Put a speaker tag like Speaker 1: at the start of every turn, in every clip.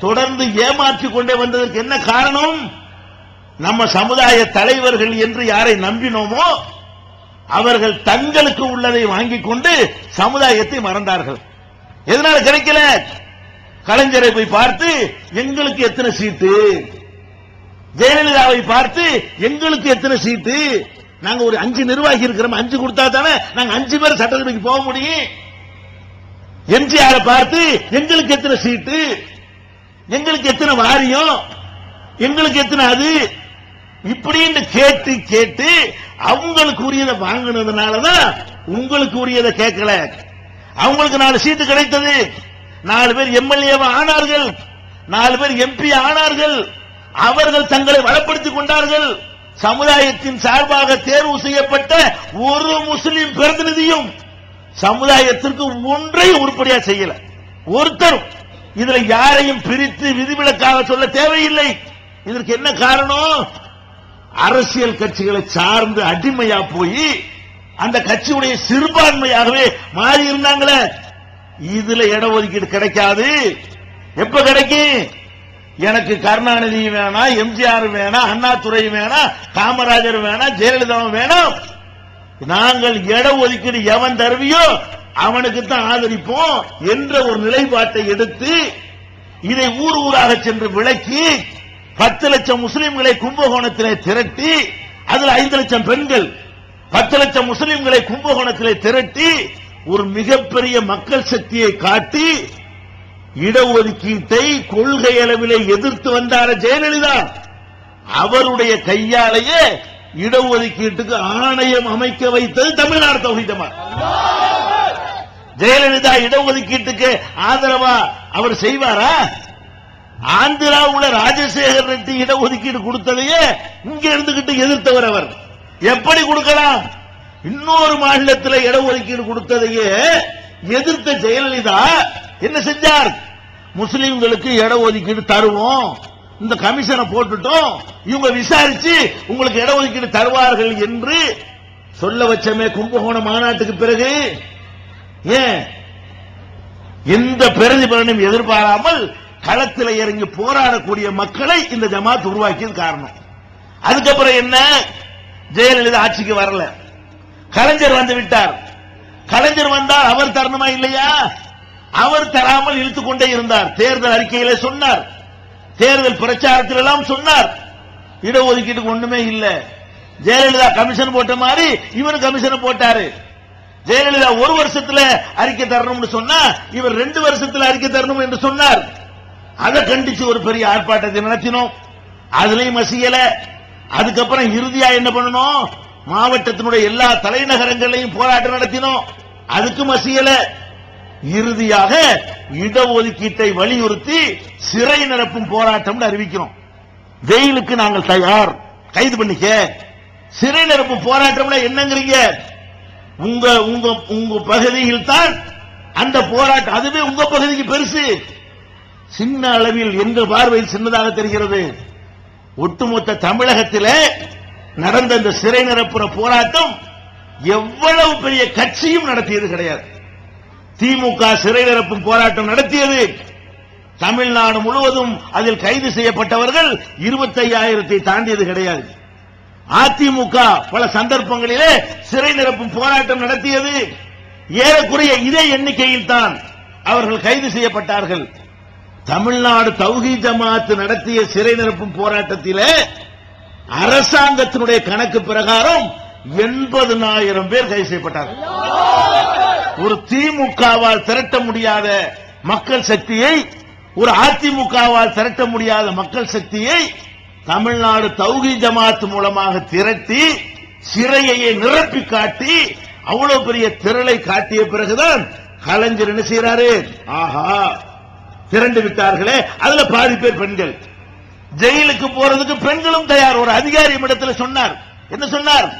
Speaker 1: தொடர்ந்து ஏமாற்றிக் கொண்டே வந்ததற்கு என்ன காரணம்? நம்ம சமுதாய தலைவர்கள் என்று யாரை நம்பினோமோ அவர்கள் தங்களுக்கு உள்ளதை வாங்கிக் கொண்டு சமுதாயத்தை மறந்தார்கள். எதனால கிடைக்கல? கலைஞரை போய் பார்த்து எங்களுக்கு எத்தனை சீட்டு? ஜெயலலிதாவை பார்த்து எங்களுக்கு எத்தனை சீட்டு? நாங்க ஒரு அஞ்சு நிர்வாகி இருக்கிறோம் அஞ்சு கொடுத்தா தானே நாங்க அஞ்சு பேர் சட்டசபைக்கு போக முடியும்? எம்ஜிஆரை பார்த்து எங்களுக்கு எத்தனை சீட்டு? எங்களுக்கு எத்தனை வாரியம்? எங்களுக்கு எத்தனை அது? இப்படின்னு கேட்டு கேட்டு அவங்களுக்கு உரியதை வாங்கினதுனாலதான் உங்களுக்கு உரியதை கேட்கல. அவங்களுக்கு நாலு சீட்டு கிடைத்தது. நாலு பேர் எம்எல்ஏவா ஆனார்கள். நாலு பேர் எம்பி ஆனார்கள். அவர்கள் தங்களை வளப்படுத்திக் கொண்டார்கள். சமுதாயத்தின் சார்பாக தேர்வு செய்யப்பட்ட ஒரு முஸ்லிம் பிரதிநிதியும் சமுதாயத்திற்கு ஒன்றை உருப்படியா செய்யல. ஒருத்தரும் இதுல யாரையும் பிரித்து விதிவிலக்காக சொல்ல தேவையில்லை. இதற்கு என்ன காரணம்? அரசியல் கட்சிகளை சார்ந்து அடிமையா போய் அந்த கட்சியுடைய சிறுபான்மையாகவே மாறி இருந்தாங்களே. இதுல இடஒதுக்கீடு கிடைக்காது. எப்ப கிடைக்கும்? எனக்கு கருணாநிதி வேணாம் எம்ஜிஆர் வேணாம் அண்ணாதுரை வேணாம் காமராஜர் வேணாம் ஜெயலலிதாவும் வேணாம் நாங்கள் இட ஒதுக்கீடு எவன் தருவியோ அவனுக்கு தான் ஆதரிப்போம் என்ற ஒரு நிலைப்பாட்டை எடுத்து இதை ஊர் ஊராக சென்று விளக்கி பத்து லட்சம் முஸ்லிம்களை கும்பகோணத்திலே திரட்டி அதுல ஐந்து லட்சம் பெண்கள் பத்து லட்சம் முஸ்லிம்களை கும்பகோணத்திலே திரட்டி ஒரு மிகப்பெரிய மக்கள் சக்தியை காட்டி இடஒதுக்கீட்டை கொள்கை அளவிலே எதிர்த்து வந்தார ஜெயலலிதா. அவருடைய கையாலேயே இடஒதுக்கீட்டுக்கு ஆணையம் அமைக்க வைத்தது தமிழ்நாடு தௌஹீதமா ஜெயலலிதா இடஒதுக்கீட்டுக்கு ஆதரவா அவர் செய்வாரா? ஆந்திராவுல ராஜசேகர் ரெட்டி இடஒதுக்கீடு கொடுத்ததையே இங்க இருந்துகிட்டு எதிர்த்தவர் அவர். எப்படி கொடுக்கலாம்? இன்னொரு மாநிலத்தில் இடஒதுக்கீடு கொடுத்ததையே எதிர்த்த ஜெயலலிதா என்ன செஞ்சார்? முஸ்லிம்களுக்கு இடஒதுக்கீடு தருவோம். இந்த கமிஷனை போட்டுட்டோம். இவங்க விசாரிச்சு உங்களுக்கு இடஒதுக்கீடு தருவார்கள் என்று சொல்ல வச்சமே கும்பகோணம் மாநாட்டுக்கு பிறகு ஏன்? எந்த பிரதிபலனும் எதிர்பாராமல் களத்தில் இறங்கி போராடக்கூடிய மக்களை இந்த ஜமாத் உருவாக்கியது காரணம். அதுக்கப்புறம் என்ன? ஜெயலலிதா ஆட்சிக்கு வரல. கலைஞர் வந்து விட்டார். கலைஞர் வந்தால் அவர் தரணுமா இல்லையா? அவர் தராமல் இழுத்துக் கொண்டே இருந்தார். தேர்தல் அறிக்கையில சொன்னார். தேர்தல் பிரச்சாரத்தில் எல்லாம் சொன்னார். இடஒதுக்கீட்டுக்கு ஒண்ணுமே இல்லை. ஜெயலலிதா கமிஷன் போட்ட மாதிரி இவரு கமிஷன் போட்டாரு. ஜெயலலிதா ஒரு வருஷத்துல அறிக்கை தரணும்னு சொன்னா இவர் ரெண்டு வருஷத்துல அறிக்கை தரணும் என்று சொன்னார். அதை கண்டிச்சு ஒரு பெரிய ஆர்ப்பாட்டத்தை நடத்தினோம். அதுலயும் மசியல அதுக்கப்புறம் இறுதியா என்ன பண்ணணும்? மாவட்டத்தினுடைய எல்லா தலைநகரங்களையும் போராட்டம் நடத்தினோம். அதுக்கு மசியல இறுதியாக இடஒதுக்கீட்டை வலியுறுத்தி சிறை நிரப்பும் போராட்டம் அறிவிக்கிறோம். வெயிலுக்கு நாங்கள் தயார். கைது பண்ணிக்க. சிறை நிரப்பும் போராட்டம்ல என்னங்கிறீங்க? உங்க உங்க உங்க பகுதியில் தான் அந்த போராட்டம். அதுவே உங்க பகுதிக்கு பெருசு. சின்ன அளவில் எங்கள் பார்வையில் சின்னதாக தெரிகிறது. ஒட்டுமொத்த தமிழகத்தில் நடந்த இந்த சிறை நிரப்புற போராட்டம் எவ்வளவு பெரிய கட்சியும் நடத்தியது கிடையாது. திமுக சிறை நிரப்பும் போராட்டம் நடத்தியது. தமிழ்நாடு முழுவதும் அதில் கைது செய்யப்பட்டவர்கள் இருபத்தையாயிரத்தை தாண்டியது கிடையாது. அதிமுக பல சந்தர்ப்பங்களிலே சிறை நிரப்பும் போராட்டம் நடத்தியது. ஏறக்குறைய இதே எண்ணிக்கையில் தான் அவர்கள் கைது செய்யப்பட்டார்கள். தமிழ்நாடு தௌஹி ஜமாத் நடத்திய சிறை நிரப்பும் போராட்டத்திலே அரசாங்கத்தினுடைய கணக்கு பிரகாரம் எண்பதுனாயிரம் பேர் கைது செய்யப்பட்டார்கள். ஒரு திமுகவால் திரட்ட முடியாத மக்கள் சக்தியை ஒரு அதிமுகவால் திரட்ட முடியாத மக்கள் சக்தியை தமிழ்நாடு தௌகி ஜமாத் மூலமாக திரட்டி சிறையை நிரப்பி காட்டி அவ்வளவு பெரிய திரளை காட்டிய பிறகுதான் கலைஞர் என்ன செய்யறாரு ஆஹா திரண்டு விட்டார்களே. அதுல பாதி பேர் பெண்கள். ஜெயிலுக்கு போறதுக்கு பெண்களும் தயார். ஒரு அதிகாரி இடத்துல சொன்னார். என்ன சொன்னார்?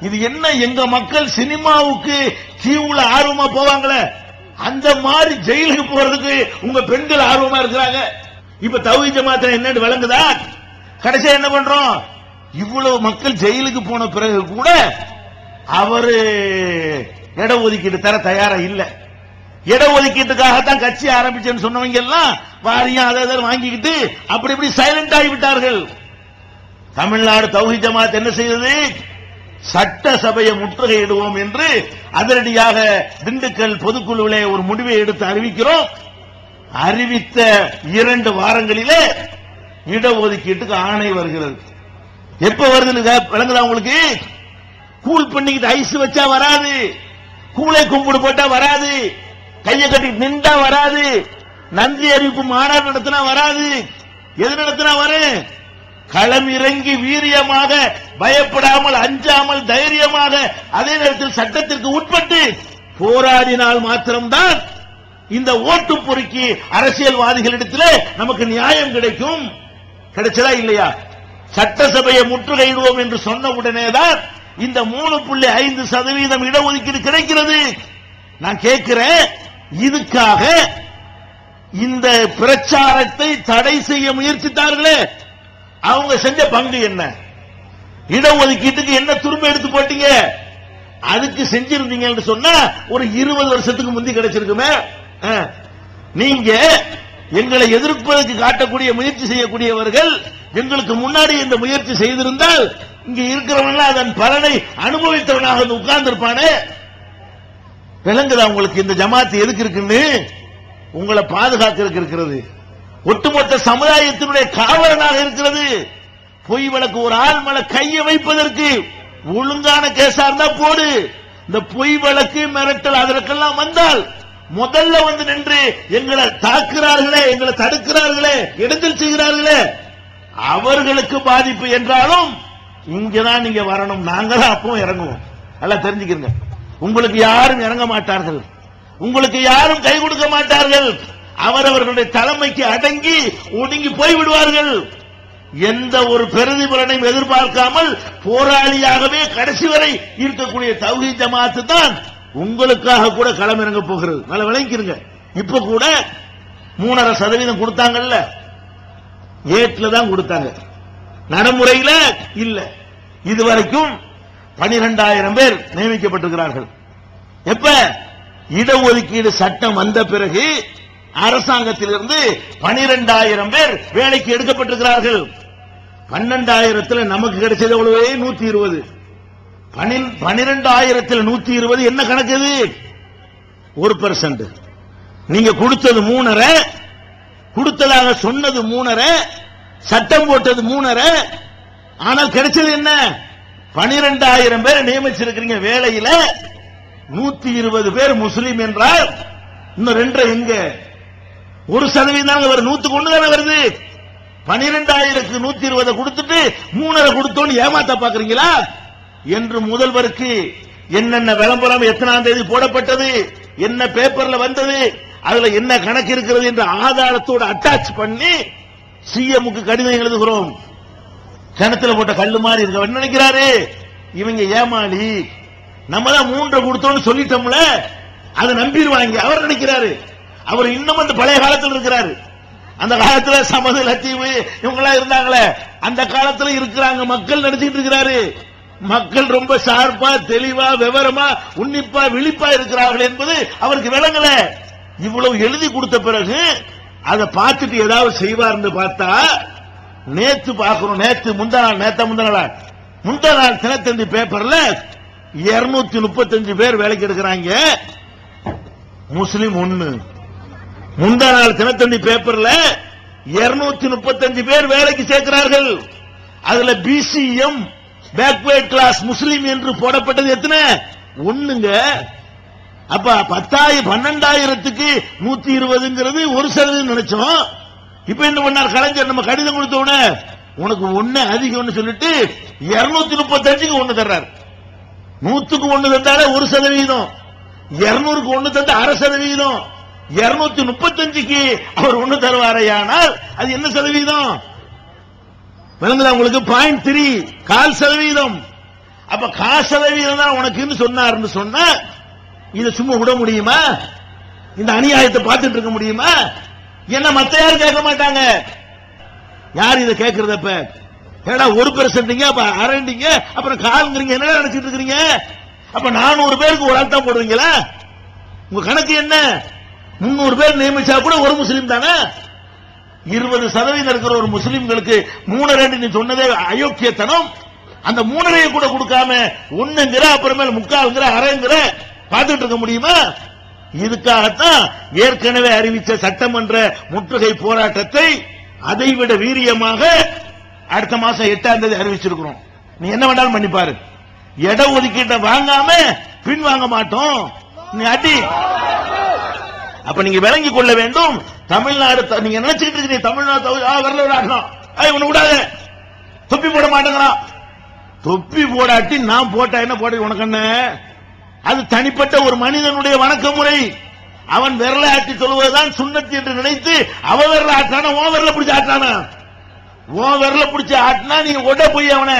Speaker 1: இது என்ன எங்க மக்கள் சினிமாவுக்கு கியூல ஆர்வமா போவாங்களே? அந்த மாதிரி ஜெயிலுக்கு போறதுக்கு உங்க பெண்கள் ஆர்வமா இருக்கிறாங்க. இப்ப தௌஹி ஜமாத்த என்னன்னு விளங்குதா? கடைசியா என்ன பண்றோம்? இவ்வளவு மக்கள் ஜெயிலுக்கு போன பிறகு கூட அவரு இட ஒதுக்கீடு தர தயாரா இல்ல. இட ஒதுக்கீட்டுக்காகத்தான் கட்சி ஆரம்பிச்சேன்னு சொன்னவங்க எல்லாம் வாரியம் அதை அதை வாங்கிக்கிட்டு அப்படி இப்படி சைலண்ட் ஆகிவிட்டார்கள் தமிழ்நாடு தௌஹி ஜமாத் என்ன செய்தது? சட்டசபையை முற்றுகையிடுவோம் என்று அதிரடியாக திண்டுக்கல் பொதுக்குழுவிலே ஒரு முடிவை எடுத்து அறிவிக்கிறோம். அறிவித்த இரண்டு வாரங்களிலே இடஒதுக்கீட்டுக்கு ஆணை வருகிறது. எப்ப வருதுன்னு விளங்குதா உங்களுக்கு? கூல் பண்ணிக்கிட்டு ஐஸ் வச்சா வராது. கூளை கும்பிடு போட்டா வராது. கையை கட்டி நின்றா வராது. நன்றி அறிவிப்பு மாநாடு நடத்தினா வராது. எது நடத்தினா வரும்? களம் இறங்கி வீரியமாக பயப்படாமல் அஞ்சாமல் தைரியமாக அதே நேரத்தில் சட்டத்திற்கு உட்பட்டு போராடினால் மாத்திரம்தான் இந்த ஓட்டு பொறுக்கி அரசியல்வாதிகளிடத்தில் நமக்கு நியாயம் கிடைக்கும். கிடைச்சதா இல்லையா? சட்டசபையை முற்றுகையிடுவோம் என்று சொன்ன உடனேதான் இந்த மூணு புள்ளி ஐந்து சதவீதம் இடஒதுக்கீடு கிடைக்கிறது. நான் கேட்கிறேன் இதுக்காக இந்த பிரச்சாரத்தை தடை செய்ய முயற்சித்தார்களே. அவங்க செஞ்ச பங்கு என்ன? இடஒதுக்கீட்டுக்கு என்ன திரும்ப எடுத்து போட்டீங்க? அதுக்கு செஞ்சிருந்தீங்கன்னு சொன்னா ஒரு இருபது வருஷத்துக்கு முந்தி கிடைச்சிருக்குமே. ஆ. நீங்க எங்களை எதிர்ப்பதற்கு காட்டக்கூடிய முயற்சி செய்யக்கூடியவர்கள் எங்களுக்கு முன்னாடி இந்த முயற்சி செய்திருந்தால் இங்க இருக்கிறவங்க அதன் பலனை அனுபவித்தவனாக வந்து உட்கார்ந்து இருப்பானே விளங்குதா உங்களுக்கு இந்த ஜமாத்து எதுக்கு இருக்குன்னு? உங்களை பாதுகாக்கிறதுக்கு இருக்கிறது? ஒட்டுமொத்த சமுதாயத்தினுடைய காவலனாக இருக்கிறது. பொய் வழக்கு ஒரு ஆள் மலை கையை வைப்பதற்கு ஒழுங்கான கேசா இருந்தா போடு. இந்த பொய் வழக்கு மிரட்டல் அதற்கெல்லாம் வந்தால் முதல்ல வந்து நின்று எங்களை தாக்குறார்களே எங்களை தடுக்கிறார்களே இடத்தில் செய்கிறார்களே அவர்களுக்கு பாதிப்பு என்றாலும் இங்கதான் நீங்க வரணும் நாங்க தான் அப்பவும் இறங்குவோம். நல்லா தெரிஞ்சுக்கிறங்க உங்களுக்கு யாரும் இறங்க மாட்டார்கள். உங்களுக்கு யாரும் கை கொடுக்க மாட்டார்கள். அவரவர்களுடைய தலைமைக்கு அடங்கி ஒடுங்கி போய் விடுவார்கள் எந்த ஒரு பிரதிபலனையும் எதிர்பார்க்காமல் போராளியாகவே கடைசி வரை இருக்கக்கூடிய தௌஹி ஜமாத்து தான் உங்களுக்காக கூட களமிறங்க போகிறது. நல்ல விளங்கிக்கிறங்க இப்ப கூட மூணரை சதவீதம் கொடுத்தாங்கல்ல? ஏட்ல தான் கொடுத்தாங்க. நடைமுறையில இல்ல. இதுவரைக்கும் பனிரெண்டாயிரம் பேர் நியமிக்கப்பட்டிருக்கிறார்கள். எப்ப? இடஒதுக்கீடு சட்டம் வந்த பிறகு அரசாங்கத்திலிருந்து பனிரெண்டாயிரம் பேர் வேலைக்கு எடுக்கப்பட்டிருக்கிறார்கள். பன்னெண்டாயிரத்தில் நமக்கு கிடைச்சது எவ்வளவு? நூத்தி இருபது. பனிரெண்டாயிரத்தில் நூத்தி இருபது என்ன கணக்கு இது? ஒரு பெர்சன்ட் நீங்க கொடுத்தது மூணரை கொடுத்ததாக சொன்னது மூணரை சட்டம் போட்டது மூணரை ஆனால் கிடைச்சது என்ன? பனிரெண்டாயிரம் பேர் நியமிச்சிருக்கிறீங்க வேலையில நூத்தி இருபது பேர் முஸ்லீம் என்றால் இன்னும் ரெண்டு எங்க? ஒரு சதவீதம் வரும் வருது நூத்துக்கு ஒண்ணு தானே வருது? பனிரெண்டாயிரத்துக்கு நூத்தி இருபதை கொடுத்துட்டு மூணரை கொடுத்தோன்னு ஏமாத்த பாக்குறீங்களா என்று முதல்வருக்கு என்னென்ன விளம்பரம் எத்தனாம் தேதி போடப்பட்டது என்ன பேப்பர்ல வந்தது அதுல என்ன கணக்கு இருக்கிறது என்ற ஆதாரத்தோடு அட்டாச் பண்ணி சிஎம்முக்கு கடிதம் எழுதுகிறோம். கிணத்துல போட்ட கல்லு மாதிரி இருக்க நினைக்கிறாரு இவங்க ஏமாளி நம்ம தான் மூன்றை கொடுத்தோம்னு சொல்லிட்டோம்ல அதை நம்பிடுவாங்க. அவர் நினைக்கிறாரு. அவர் இன்னும் அந்த பழைய காலத்தில் இருக்கிறாரு. அந்த காலத்துல சமது லத்தீவு இவங்களா இருந்தாங்களே அந்த காலத்துல இருக்கிறாங்க மக்கள் நினைச்சிட்டு இருக்கிறாரு. மக்கள் ரொம்ப ஷார்ப்பா தெளிவா விவரமா உன்னிப்பா விழிப்பா இருக்கிறார்கள் என்பது அவருக்கு விளங்கல. இவ்வளவு எழுதி கொடுத்த பிறகு அதை பார்த்துட்டு ஏதாவது செய்வார்னு பார்த்தா நேத்து பார்க்கணும் நேத்து முந்தா நாள் நேத்த முந்தா நாள்? முந்தா நாள் தினத்தந்தி பேப்பர்ல இருநூத்தி முப்பத்தஞ்சு பேர் வேலைக்கு எடுக்கிறாங்க. முஸ்லிம் ஒன்னு முந்தா நாள் தினத்தந்தி பேப்பர்ல இருநூத்தி முப்பத்தஞ்சு பேர் வேலைக்கு சேர்க்கிறார்கள். அதுல பிசிஎம் பேக்வேர்ட் கிளாஸ் முஸ்லீம் என்று போடப்பட்டது எத்தனை? ஒண்ணுங்க. அப்ப பத்தாயிரம் பன்னெண்டாயிரத்துக்கு நூத்தி இருபதுங்கிறது ஒரு சதவீதம் நினைச்சோம். இப்ப என்ன பண்ணார் கலைஞர்? நம்ம கடிதம் கொடுத்த உடனே உனக்கு ஒண்ணு அதிகம்னு சொல்லிட்டு இருநூத்தி முப்பத்தஞ்சுக்கு ஒண்ணு தர்றாரு. நூத்துக்கு ஒண்ணு தந்தாலே ஒரு சதவீதம். இருநூறுக்கு ஒண்ணு தந்தா அரை சதவீதம். இருநூத்தி முப்பத்தஞ்சுக்கு அவர் ஒண்ணு தருவாரையானால் அது என்ன சதவீதம்? விளங்குதா உங்களுக்கு? பாயிண்ட் த்ரீ கால் சதவீதம். அப்ப கால் சதவீதம் தான் உனக்குன்னு சொன்னார்னு சொன்னா இதை சும்மா விட முடியுமா? இந்த அநியாயத்தை பார்த்துட்டு இருக்க முடியுமா? என்ன மத்த யாரும் கேட்க மாட்டாங்க. யார் இதை கேட்கறது அப்ப ஏடா ஒரு பெர்சன்ட்ங்க அப்ப அரண்டிங்க அப்புறம் கால்ங்கிறீங்க. என்ன நினைச்சிட்டு இருக்கிறீங்க? அப்ப நானூறு பேருக்கு ஒரு ஆள் தான் உங்க கணக்கு என்ன? முன்னூறு பேர் நியமிச்சா கூட ஒரு முஸ்லீம் தானே? இருபது சதவீதம் இருக்கிற ஒரு முஸ்லிம்களுக்கு மூணு ரெண்டு நீ சொன்னதே அயோக்கியத்தனம். அந்த மூணரையை கூட கொடுக்காம ஒண்ணுங்கிற அப்புறமேல முக்கால்ங்கிற அரைங்கிற பார்த்துட்டு இருக்க முடியுமா? இதுக்காகத்தான் ஏற்கனவே அறிவித்த சட்டமன்ற முற்றுகை போராட்டத்தை அதைவிட வீரியமாக அடுத்த மாசம் எட்டாம் தேதி அறிவிச்சிருக்கிறோம். நீ என்ன வேண்டாலும் பண்ணி பாரு. இட ஒதுக்கீட்டை வாங்காம பின் வாங்க மாட்டோம். நீ அடி. அப்ப நீங்க விளங்கி கொள்ள வேண்டும். தமிழ்நாடு நீங்க நினைச்சுக்கிட்டு இருக்கீங்க தமிழ்நாடு வரல விளையாடணும் ஐய் உன்னை விடாத. தொப்பி போட மாட்டேங்கிறான். தொப்பி போடாட்டி நான் போட்டா என்ன போட உனக்கு என்ன? அது தனிப்பட்ட ஒரு மனிதனுடைய வணக்க முறை. அவன் விரல ஆட்டி சொல்வதுதான் சுண்ணத்து என்று நினைத்து அவ விரல ஆட்டான ஓ விரல பிடிச்ச ஆட்டானா உன் விரல பிடிச்ச ஆட்டினா நீ ஒட போய் அவனை.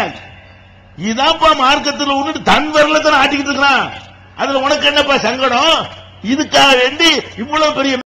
Speaker 1: இதான்ப்பா மார்க்கத்தில் ஒண்ணு தன் விரல ஆட்டிக்கிட்டு இருக்கிறான். அதுல உனக்கு என்னப்பா சங்கடம்? இதுக்காக வேண்டி இவ்வளவு பெரிய